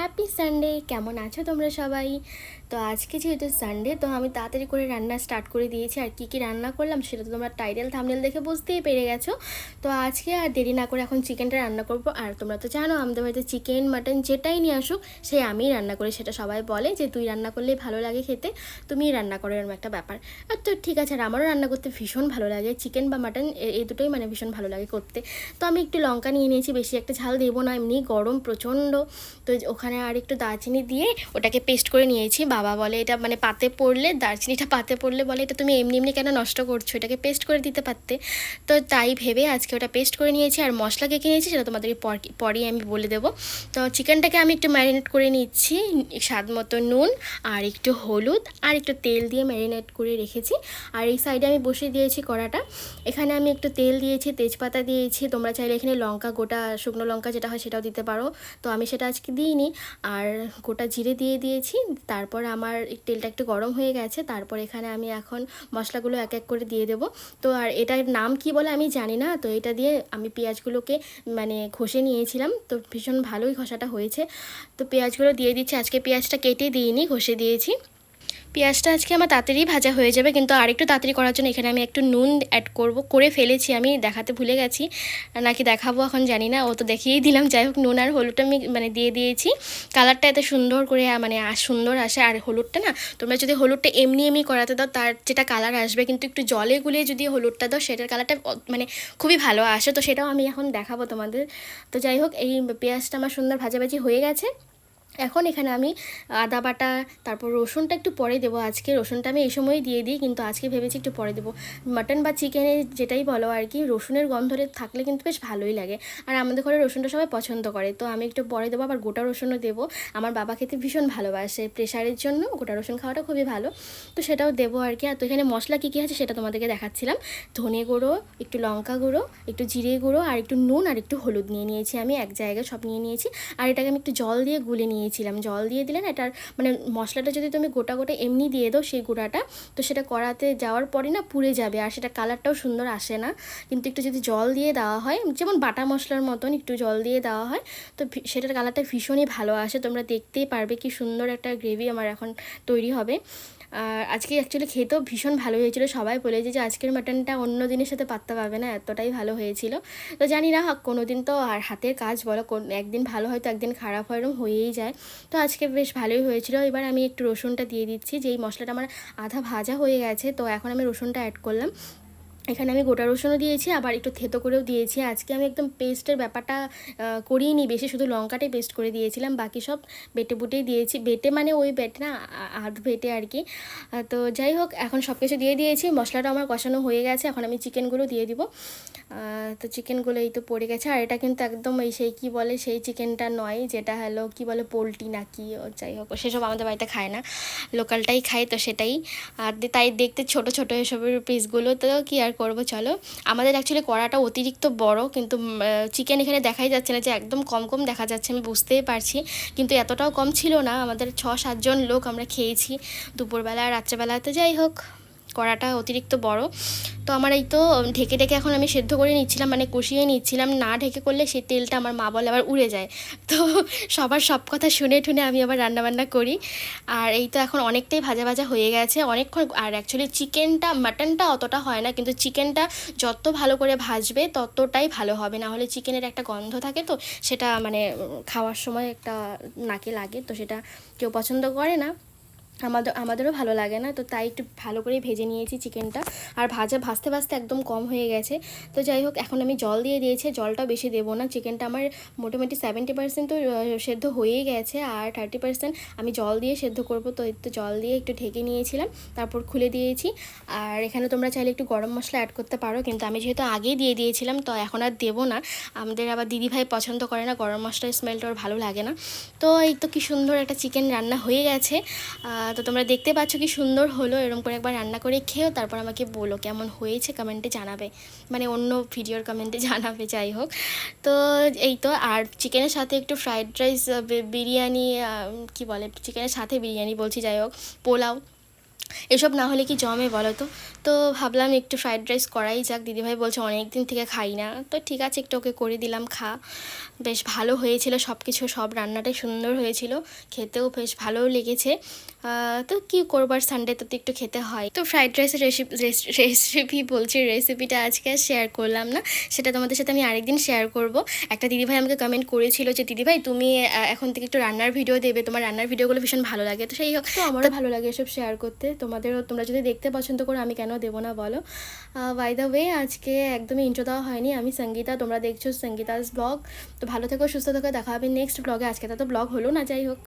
Happy Sunday কেমন আছো তোমরা সবাই? তো আজকে যেহেতু সানডে তো আমি তাড়াতাড়ি করে রান্না স্টার্ট করে দিয়েছি। আর কী কী রান্না করলাম সেটা তো তোমরা টাইটেল থামনেল দেখে বুঝতেই পেরে গেছো। তো আজকে আর দেরি না করে এখন চিকেনটা রান্না করব। আর তোমরা তো জানো, আমাদের বাড়িতে চিকেন মাটন যেটাই নিয়ে আসুক সেই আমিই রান্না করি, সেটা সবাই বলে যে, তুই রান্না করলেই ভালো লাগে খেতে, তুমিই রান্না করো, এরকম একটা ব্যাপার। আর তো ঠিক আছে, আর আমারও রান্না করতে ভীষণ ভালো লাগে। চিকেন বা মাটন এই দুটোই মানে ভীষণ ভালো লাগে করতে। তো আমি একটু লঙ্কা নিয়ে নিয়েছি, বেশি একটা ঝাল দেবো না, এমনি গরম প্রচণ্ড। তো ওখানে আর একটু দারচিনি দিয়ে ওটাকে পেস্ট করে নিয়েছি। বাবা বলে এটা মানে পাতে পড়লে, দারচিনিটা পাতে পড়লে বলে, এটা তুমি এমনি এমনি কেন নষ্ট করছ? এটাকে পেস্ট করে দিতে পারতে। তো তাই ভেবে আজকে ওটা পেস্ট করে নিয়েছি। আর মশলা কে নিয়েছি সেটা তোমাদেরকে পরেই আমি বলে দেবো। তো চিকেনটাকে আমি একটু ম্যারিনেট করে নিচ্ছি। স্বাদ মতো নুন, আর একটু হলুদ, আর একটু তেল দিয়ে ম্যারিনেট করে রেখেছি। আর এই সাইডে আমি বসিয়ে দিয়েছি কড়াটা। এখানে আমি একটু তেল দিয়েছি, তেজপাতা দিয়েছি। তোমরা চাইলে এখানে লঙ্কা, গোটা শুকনো লঙ্কা যেটা হয় সেটাও দিতে পারো। তো আমি সেটা আজকে দিইনি। আর গোটা জিরে দিয়ে দিয়েছি। তারপর আমার তেলটা একটু গরম হয়ে গেছে। তারপর এখানে আমি এখন মশলাগুলো এক এক করে দিয়ে দেবো। তো আর এটার নাম কি বলে আমি জানি না। তো এটা দিয়ে আমি পেঁয়াজগুলোকে মানে ঘষে নিয়েছিলাম। তো ভীষণ ভালোই ঘষাটা হয়েছে। তো পেঁয়াজগুলো দিয়ে দিচ্ছি। আজকে পেঁয়াজটা কেটে দিইনি, ঘষে দিয়েছি। পেঁয়াজটা আজকে আমার তাড়াতাড়ি ভাজা হয়ে যাবে, কিন্তু আরেকটু তাড়াতাড়ি করার জন্য এখানে আমি একটু নুন অ্যাড করব। করে ফেলেছি, আমি দেখাতে ভুলে গেছি, নাকি দেখাবো এখন জানি না, ও তো দেখিয়েই দিলাম। যাই হোক, নুন আর হলুদটা আমি মানে দিয়ে দিয়েছি। কালারটা এত সুন্দর করে মানে সুন্দর আসে, আর হলুদটা না, তোমরা যদি হলুদটা এমনি এমনি করাতে দাও, তার যেটা কালার আসবে, কিন্তু একটু জলে গুলিয়ে যদি হলুদটা দাও, সেটার কালারটা মানে খুবই ভালো আসে। তো সেটাও আমি এখন দেখাবো তোমাদের। তো যাই হোক, এই পেঁয়াজটা আমার সুন্দর ভাজাভাজি হয়ে গেছে। এখন এখানে আমি আদা বাটা, তারপর রসুনটা একটু পরে দেবো আজকে। রসুনটা আমি এই সময়ই দিয়ে দিই, কিন্তু আজকে ভেবেছি একটু পরে দেবো। মাটন বা চিকেনে যেটাই বলো আর কি, রসুনের গন্ধরে থাকলে কিন্তু বেশ ভালোই লাগে। আর আমাদের ঘরে রসুনটা সবাই পছন্দ করে, তো আমি একটু পরে দেবো, আবার গোটা রসুনও দেবো। আমার বাবা খেতে ভীষণ ভালোবাসে প্রেশারের জন্য গোটা রসুন খাওয়াটা খুবই ভালো। তো সেটাও দেবো আর কি। আর তো এখানে মশলা কী কী আছে সেটা তোমাদেরকে দেখাচ্ছিলাম। ধনে গুঁড়ো, একটু লঙ্কা গুঁড়ো, একটু জিরে গুঁড়ো, আর একটু নুন, আর একটু হলুদ নিয়ে নিয়েছি আমি, এক জায়গায় সব নিয়ে নিয়েছি। আর এটাকে আমি একটু জল দিয়ে গুলে নিয়ে নিয়েছিলাম, জল দিয়ে দিলেন এটার মানে মশলাটা যদি তুমি গোটা গোটা এমনি দিয়ে দাও সেই গুঁড়াটা, তো সেটা কড়াতে যাওয়ার পরে না পুড়ে যাবে আর সেটা কালারটাও সুন্দর আসে না। কিন্তু একটু যদি জল দিয়ে দেওয়া হয়, যেমন বাটা মশলার মতন একটু জল দিয়ে দেওয়া হয়, তো সেটার কালারটা ভীষণই ভালো আসে। তোমরা দেখতেই পারবে কি সুন্দর একটা গ্রেভি আমার এখন তৈরি হবে। আর আজকে অ্যাকচুয়ালি খেতেও ভীষণ ভালো হয়েছিল। সবাই বলেছে যে আজকের মাটনটা অন্য দিনের সাথে পাত্তা পাবে না, এতটাই ভালো হয়েছিল। তো জানি না কোনো দিন তো আর হাতের কাজ বলো, কোন, একদিন ভালো হয়তো একদিন খারাপ হয়, এরকম হয়েই যায়। তো আজকে বেশ ভালোই হয়েছিল। এবার আমি একটু রসুনটা দিয়ে দিচ্ছি, যেই মশলাটা আমার আধা ভাজা হয়ে গেছে, তো এখন আমি রসুনটা অ্যাড করলাম। এখানে আমি গোটা রসুনও দিয়েছি, আবার একটু থেতো করেও দিয়েছি। আজকে আমি একদম পেস্টের ব্যাপারটা করিয়ে নি বেশি শুধু লঙ্কাটাই পেস্ট করে দিয়েছিলাম, বাকি সব বেটে বুটেই দিয়েছি। বেটে মানে ওই বেটে না আধ বেটে আর কি। তো যাই হোক, এখন সব কিছু দিয়ে দিয়েছি, মশলাটা আমার কষানো হয়ে গেছে, এখন আমি চিকেনগুলো দিয়ে দিব। তো চিকেনগুলো এই তো পড়ে গেছে, আর এটা কিন্তু একদম এই সেই কী বলে, সেই চিকেনটা নয়, যেটা হলো কি বলে, পোলট্রি না কি যাই হোক সেসব আমাদের বাড়িতে খায় না, লোকালটাই খায় তো সেটাই। আর তাই দেখতে ছোট ছোট এসবের পিসগুলো তো কি আর করব, চলো। আমাদের অ্যাকচুয়ালি কড়াটা অতিরিক্ত বড়, কিন্তু চিকেন এখানে দেখাই যাচ্ছে না যে একদম কম কম দেখা যাচ্ছে, আমি বুঝতেই পারছি। কিন্তু এতটাও কম ছিল না, আমাদের ছ সাতজন লোক আমরা খেয়েছি। দুপুরবেলা রাত্রেবেলাতে যাই হোক, কড়াটা অতিরিক্ত বড়। তো আমার এই তো ঢেকে ঢেকে এখন আমি সেদ্ধ করে নিচ্ছিলাম মানে কষিয়ে নিচ্ছিলাম। না ঢেকে করলে সেই তেলটা আমার মা বলে আবার উড়ে যায়। তো সবার সব কথা শুনে টুনে আমি আবার রান্নাবান্না করি। আর এই তো এখন অনেকটাই ভাজা ভাজা হয়ে গেছে। অনেকক্ষণ আর অ্যাকচুয়ালি চিকেনটা মাটনটা অতটা হয় না, কিন্তু চিকেনটা যত ভালো করে ভাজবে ততটাই ভালো হবে। না হলে চিকেনের একটা গন্ধ থাকে তো, সেটা মানে খাওয়ার সময় একটা নাকে লাগে, তো সেটা কেউ পছন্দ করে না। আমাদের, আমাদেরও ভালো লাগে না, তো তাই একটু ভালো করে ভেজে নিয়েছি চিকেনটা। আর ভাজা ভাজতে ভাজতে একদম কম হয়ে গেছে। তো যাই হোক, এখন আমি জল দিয়ে দিয়েছি, জলটাও বেশি দেবো না। চিকেনটা আমার মোটামুটি সেভেন্টি পার্সেন্ট তো সেদ্ধ হয়েই গেছে, আর থার্টি পার্সেন্ট আমি জল দিয়ে সেদ্ধ করব। তো একটু জল দিয়ে একটু ঢেকে নিয়েছিলাম, তারপর খুলে দিয়েছি। আর এখানে তোমরা চাইলে একটু গরম মশলা অ্যাড করতে পারো, কিন্তু আমি যেহেতু আগেই দিয়ে দিয়েছিলাম, তো এখন আর দেবো না। আমাদের আবার দিদিভাই পছন্দ করে না, গরম মশলার স্মেলটা ওর ভালো লাগে না। তো এই তো কি সুন্দর একটা চিকেন রান্না হয়ে গেছে। তো তোমরা দেখতে পাচ্ছ কি সুন্দর হলো, এরকম করে একবার রান্না করে খেয়েও তারপর আমাকে বলো কেমন হয়েছে কমেন্টে জানাবে। মানে অন্য ভিডিওর কমেন্টে জানাবে, যাই হোক। তো এই তো, আর চিকেনের সাথে একটু ফ্রাইড রাইস বিরিয়ানি কি বলে চিকেনের সাথে বিরিয়ানি বলছি, যাই হোক, পোলাও, এসব না হলে কি জমে বলো তো? তো ভাবলাম একটু ফ্রাইড রাইস করাই যাক, দিদিভাই বলছে অনেক দিন থেকে খাই না। তো ঠিক আছে, একটু ওকে করে দিলাম, খা। বেশ ভালো হয়েছিল সব কিছু সব রান্নাটাই সুন্দর হয়েছিল, খেতেও বেশ ভালোও লেগেছে। তো কি করবার সানডেতে তো একটু খেতে হয়। তো ফ্রাইড রাইসের রেসিপি রেসিপি বলছি রেসিপিটা আজকে আর শেয়ার করলাম না। সেটা তোমাদের সাথে আমি আরেকদিন শেয়ার করব। একটা দিদিভাই আমাকে কমেন্ট করেছিল যে দিদিভাই তুমি এখন থেকে একটু রান্নার ভিডিও দেবে। তোমার রান্নার ভিডিওগুলো ভীষণ ভালো লাগে। তো সেই হোক তো আমারও ভালো লাগে এসব শেয়ার করতে। তোমাদেরও তোমরা যদি দেখতে পছন্দ করো আমি কেন দেবো না বলো। বাই দ্য ওয়ে আজকে একদমই ইন্ট্রো দেওয়া হয়নি। আমি সঙ্গীতা তোমরা দেখছ সঙ্গীতাস ব্লগ তো ভালো থেকো সুস্থ থেকো। দেখা হবে নেক্সট ব্লগে আজকে তো ব্লগ হলো না যাই হোক।